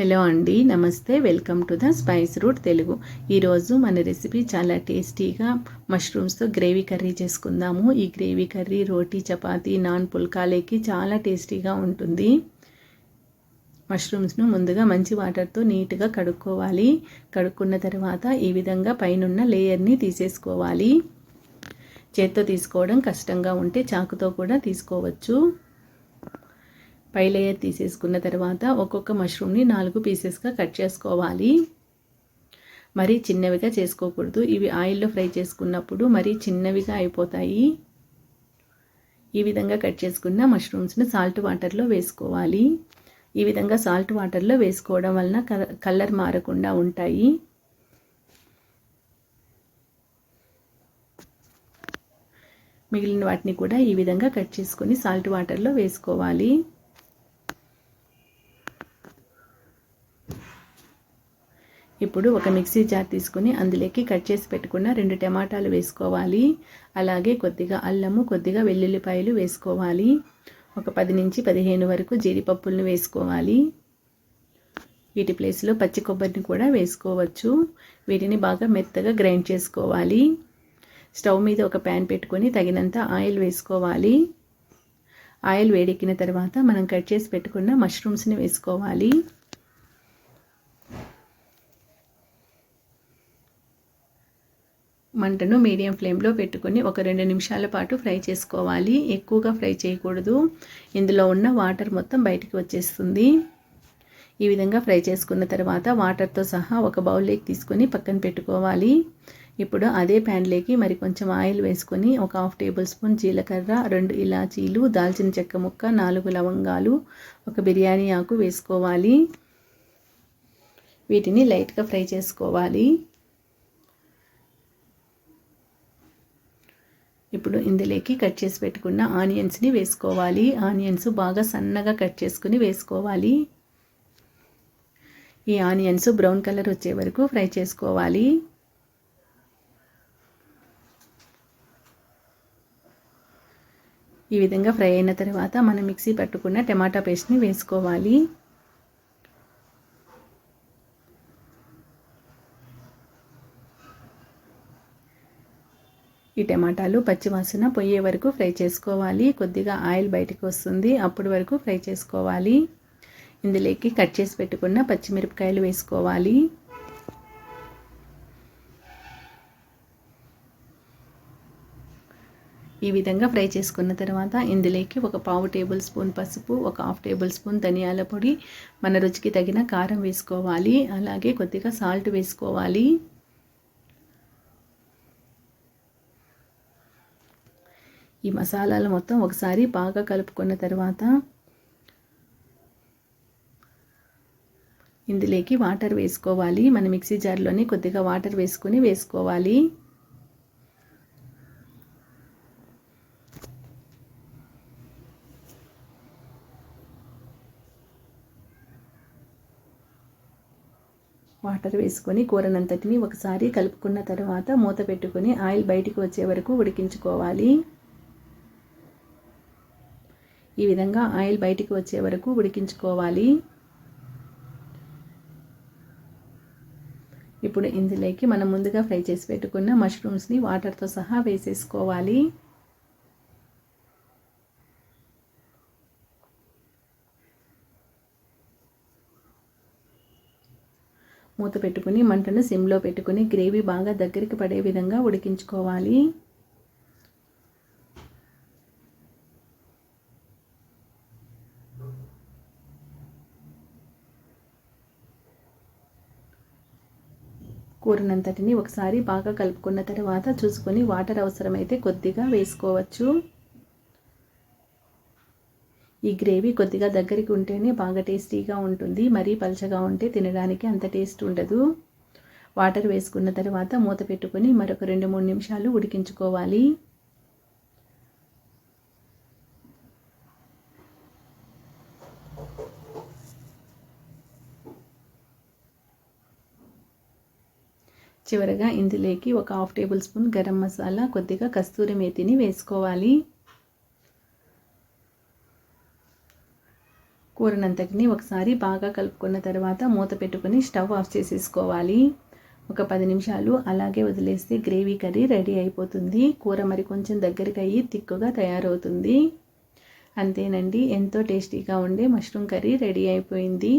Hello అండి నమస్తే. Welcome to the spice route Telugu. ఈరోజు మన రెసిపీ చాలా టేస్టీగా మష్రూమ్స్తో గ్రేవీ కర్రీ చేసుకుందాము. ఈ గ్రేవీ కర్రీ రోటీ చపాతి నాన్ పుల్కాలేకి చాలా టేస్టీగా ఉంటుంది. మష్రూమ్స్ను ముందుగా మంచి వాటర్తో నీట్గా కడుక్కోవాలి. కడుక్కున్న తర్వాత ఈ విధంగా పైనున్న లేయర్ని తీసేసుకోవాలి. చేత్తో తీసుకోవడం కష్టంగా ఉంటే చాకుతో కూడా తీసుకోవచ్చు. పై లేయర్ తీసేసుకున్న తర్వాత ఒక్కొక్క మష్రూమ్ని నాలుగు పీసెస్గా కట్ చేసుకోవాలి. మరీ చిన్నవిగా చేసుకోకూడదు. ఇవి ఆయిల్లో ఫ్రై చేసుకున్నప్పుడు మరీ చిన్నవిగా అయిపోతాయి. ఈ విధంగా కట్ చేసుకున్న మష్రూమ్స్ని సాల్ట్ వాటర్లో వేసుకోవాలి. ఈ విధంగా సాల్ట్ వాటర్లో వేసుకోవడం వలన కలర్ మారకుండా ఉంటాయి. మిగిలిన వాటిని కూడా ఈ విధంగా కట్ చేసుకొని సాల్ట్ వాటర్లో వేసుకోవాలి. ఇప్పుడు ఒక మిక్సీ జార్ తీసుకుని అందులోకి కట్ చేసి పెట్టుకున్న రెండు టమాటాలు వేసుకోవాలి. అలాగే కొద్దిగా అల్లము కొద్దిగా వెల్లుల్లిపాయలు వేసుకోవాలి. ఒక పది నుంచి పదిహేను వరకు జీడిపప్పులను వేసుకోవాలి. వీటి ప్లేస్లో పచ్చి కొబ్బరిని కూడా వేసుకోవచ్చు. వీటిని బాగా మెత్తగా గ్రైండ్ చేసుకోవాలి. స్టవ్ మీద ఒక ప్యాన్ పెట్టుకొని తగినంత ఆయిల్ వేసుకోవాలి. ఆయిల్ వేడెక్కిన తర్వాత మనం కట్ చేసి పెట్టుకున్న మష్రూమ్స్ని వేసుకోవాలి. మంటను మీడియం ఫ్లేమ్లో పెట్టుకొని ఒక రెండు నిమిషాల పాటు ఫ్రై చేసుకోవాలి. ఎక్కువగా ఫ్రై చేయకూడదు. ఇందులో ఉన్న వాటర్ మొత్తం బయటికి వచ్చేస్తుంది. ఈ విధంగా ఫ్రై చేసుకున్న తర్వాత వాటర్తో సహా ఒక బౌల్లోకి తీసుకొని పక్కన పెట్టుకోవాలి. ఇప్పుడు అదే ప్యాన్లోకి మరి కొంచెం ఆయిల్ వేసుకొని ఒక హాఫ్ టేబుల్ స్పూన్ జీలకర్ర రెండు ఇలాచీలు దాల్చిన చెక్క ముక్క నాలుగు లవంగాలు ఒక బిర్యానీ ఆకు వేసుకోవాలి. వీటిని లైట్గా ఫ్రై చేసుకోవాలి. ఇప్పుడు ఇందులోకి కట్ చేసి పెట్టుకున్న ఆనియన్స్ని వేసుకోవాలి. ఆనియన్స్ బాగా సన్నగా కట్ చేసుకుని వేసుకోవాలి. ఈ ఆనియన్స్ బ్రౌన్ కలర్ వచ్చే వరకు ఫ్రై చేసుకోవాలి. ఈ విధంగా ఫ్రై అయిన తర్వాత మనం మిక్సీ పట్టుకున్న టమాటా పేస్ట్ని వేసుకోవాలి. ఈ టమాటాలు పచ్చివాసన పొయ్యే వరకు ఫ్రై చేసుకోవాలి. కొద్దిగా ఆయిల్ బయటకు వస్తుంది. అప్పటి వరకు ఫ్రై చేసుకోవాలి. ఇందులోకి కట్ చేసి పెట్టుకున్న పచ్చిమిరపకాయలు వేసుకోవాలి. ఈ విధంగా ఫ్రై చేసుకున్న తర్వాత ఇందులోకి ఒక పావు టేబుల్ స్పూన్ పసుపు ఒక హాఫ్ టేబుల్ స్పూన్ ధనియాల పొడి మన రుచికి తగిన కారం వేసుకోవాలి. అలాగే కొద్దిగా సాల్ట్ వేసుకోవాలి. ఈ మసాలాలు మొత్తం ఒకసారి బాగా కలుపుకున్న తర్వాత ఇందులోకి వాటర్ వేసుకోవాలి. మన మిక్సీ జార్లోని కొద్దిగా వాటర్ వేసుకొని వేసుకోవాలి. వాటర్ వేసుకొని కూరనంతటిని ఒకసారి కలుపుకున్న తర్వాత మూత పెట్టుకొని ఆయిల్ బయటికి వచ్చే వరకు ఉడికించుకోవాలి. ఈ విధంగా ఆయిల్ బయటికి వచ్చే వరకు ఉడికించుకోవాలి. ఇప్పుడు ఇందులోకి మనం ముందుగా ఫ్రై చేసి పెట్టుకున్న మష్రూమ్స్ని వాటర్తో సహా వేసేసుకోవాలి. మూత పెట్టుకుని మంటను సిమ్లో పెట్టుకుని గ్రేవీ బాగా దగ్గరికి పడే విధంగా ఉడికించుకోవాలి. కూరనంతటిని ఒకసారి బాగా కలుపుకున్న తర్వాత చూసుకొని వాటర్ అవసరమైతే కొద్దిగా వేసుకోవచ్చు. ఈ గ్రేవీ కొద్దిగా దగ్గరికి ఉంటేనే బాగా టేస్టీగా ఉంటుంది. మరీ పలచగా ఉంటే తినడానికి అంత టేస్ట్ ఉండదు. వాటర్ వేసుకున్న తర్వాత మూత పెట్టుకొని మరొక రెండు మూడు నిమిషాలు ఉడికించుకోవాలి. చివరగా ఇందులోకి ఒక half tablespoon garam masala కొద్దిగా కస్తూరి మేతిని వేసుకోవాలి. కూరనంతటిని ఒకసారి బాగా కలుపుకున్న తర్వాత మూత పెట్టుకొని స్టవ్ ఆఫ్ చేసేసుకోవాలి. ఒక పది నిమిషాలు అలాగే వదిలేస్తే గ్రేవీ కర్రీ రెడీ అయిపోతుంది. కూర మరి కొంచెం దగ్గరికి అయ్యి తిక్కుగా తయారవుతుంది. అంతేనండి ఎంతో టేస్టీగా ఉండే మష్రూమ్ కర్రీ రెడీ అయిపోయింది.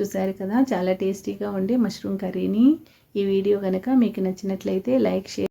చూసారు కదా? చాలా టేస్టీగా ఉండే మష్రూమ్ కర్రీని. ఈ వీడియో కనుక మీకు నచ్చినట్లయితే లైక్ షేర్